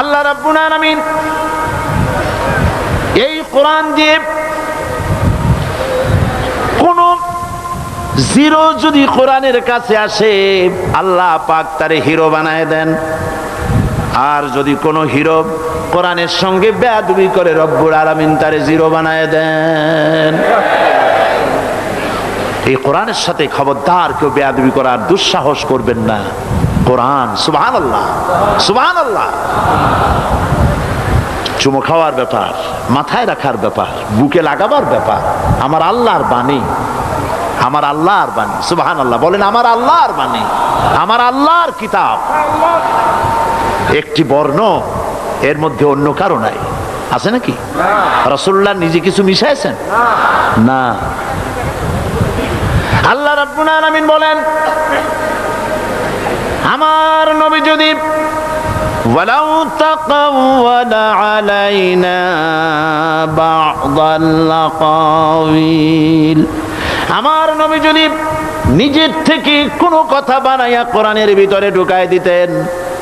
আল্লাহ রাব্বুল আলামিন এই কোরআন দিয়ে কোন জিরো যদি কোরআনের কাছে আসে, আল্লাহ পাক তারে হিরো বানায় দেন। আর যদি কোনো হিরো কোরআনের সঙ্গে বেয়াদবি করে, রব্বুল আলামিন তারে জিরো বানায় দেন। এই কোরআনের সাথে খবরদার কেউ বেয়াদবি করার দুঃসাহস করবেন না। কোরআন সুবহান আল্লাহ সুবহান আল্লাহ চুমো খাওয়ার ব্যাপার, মাথায় রাখার ব্যাপার, বুকে লাগাবার ব্যাপার, আমার আল্লাহর বাণী, আমার আল্লাহর বাণী সুবহান আল্লাহ বলেন, আমার আল্লাহর বাণী, আমার আল্লাহর কিতাব। একটি বর্ণ, এর মধ্যে অন্য কারও নাই। আছে নাকি? রসুল্লাহ নিজে কিছু মিশাইছেন? না। আল্লাহ রাব্বুল আলামিন বলেন আমার নবী যদি ولو تقول علينا بعض الأقاويل আমার নবী যদি নিজের থেকে কোনো কথা বানাইয়া কোরআনের ভিতরে ঢুকায় দিতেন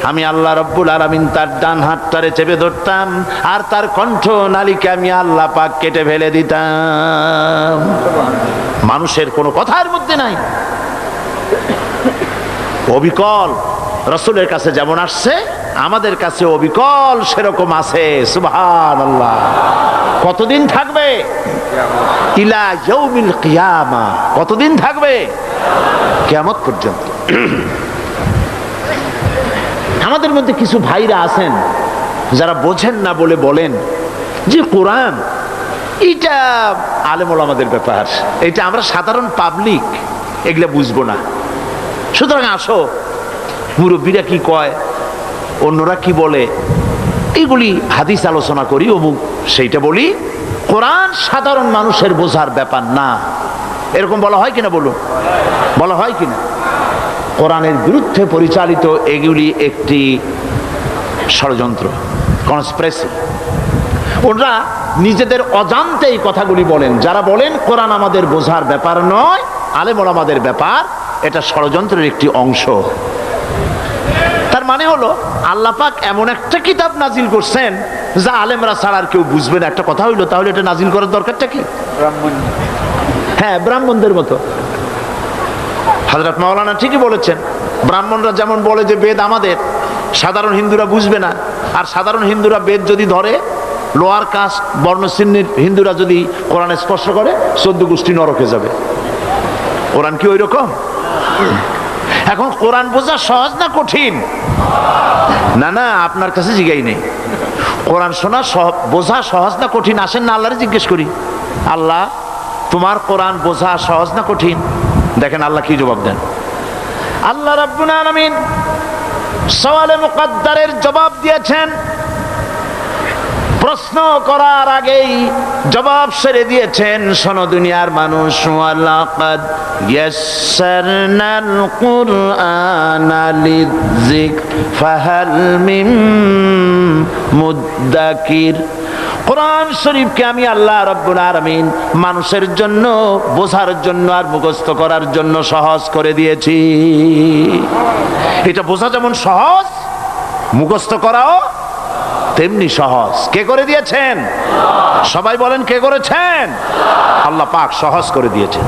আমি আল্লাহ রব্বুল আলামিন তার ডান হাতটারে চেপে ধরতাম আর তার কণ্ঠ নালিকে আমি আল্লাহ পাক কেটে ফেলে দিতাম মানুষের কোনো কথার মধ্যে নাই অবিকল। রসুলের কাছে যেমন আসছে, আমাদের কাছে অবিকল সেরকম আছে। সুবহান আল্লাহ কতদিন থাকবে? ইলা ইয়াউমিল কিয়ামা। কতদিন থাকবে? কিয়ামত পর্যন্ত। আমাদের মধ্যে কিছু ভাইরা আছেন, যারা বোঝেন না বলে বলেন যে কোরআন, এটা আলেমল আমাদের ব্যাপার। এটা আমরা সাধারণ পাবলিক এগুলা বুঝব না। সুতরাং আসো। মুরব্বীরা কি কয়? অন্যরা কি বলে? এগুলি হাদিস আলোচনা করি, অমুক সেইটা বলি। কোরআন সাধারণ মানুষের বোঝার ব্যাপার না। এরকম বলা হয় কিনা বলুন? বলা হয় কিনা? কোরআনের বিরুদ্ধে পরিচালিত এগুলি একটি ষড়যন্ত্র কনস্প্রেসি ওরা নিজেদের অজান্তে এই কথাগুলি বলেন। যারা বলেন, কোরআন আমাদের বোঝার ব্যাপার নয় আলেমর আমাদের ব্যাপার এটা ষড়যন্ত্রের একটি অংশ। তার মানে হলো আল্লাহ পাক এমন একটা কিতাব নাজিল করছেন যা আলেমরা ছাড়া আর কেউ বুঝবে না। একটা কথা হইল তাহলে এটা নাজিল করার দরকারটা কি? হ্যাঁ ব্রাহ্মণদের মতো। হাজরত মাওলানা ঠিকই বলেছেন ব্রাহ্মণরা যেমন বলে যে বেদ আমাদের সাধারণ হিন্দুরা বুঝবে না। আর সাধারণ হিন্দুরা বেদ যদি ধরে লোয়ার কাস্ট বর্ণশ্রেণীর হিন্দুরা যদি কোরআনে স্পর্শ করে চোদ্দ গোষ্ঠী নরকে যাবে। কোরআন কি ওই রকম এখন কোরআন বোঝা সহজ না কঠিন? না না, আপনার কাছে জিগাই নেই। কোরআন শোনা বোঝা সহজ না কঠিন? আসেন না, আল্লাহরে জিজ্ঞেস করি। আল্লাহ, তোমার কোরআন বোঝা সহজ না কঠিন? দেখেন আল্লাহ কি জবাব দেন। আল্লাহ রাব্বুল আলামিন সওয়ালে মুকদ্দারের জবাব দিয়েছেন প্রশ্ন করার আগেই জবাব সেরে দিয়েছেন, শোনো দুনিয়ার মানুষ মিন মুদ্দাকির। কোরআন শরীফকে আমি আল্লাহ রব্বুল আলামিন মানুষের জন্য, বোঝার জন্য আর মুখস্থ করার জন্য সহজ করে দিয়েছি। এটা বোঝা যেমন সহজ, মুখস্থ করাও তেমনি সহজ। কে করে দিয়েছেন? সবাই বলেন কে করেছেন? আল্লাহ পাক সহজ করে দিয়েছেন।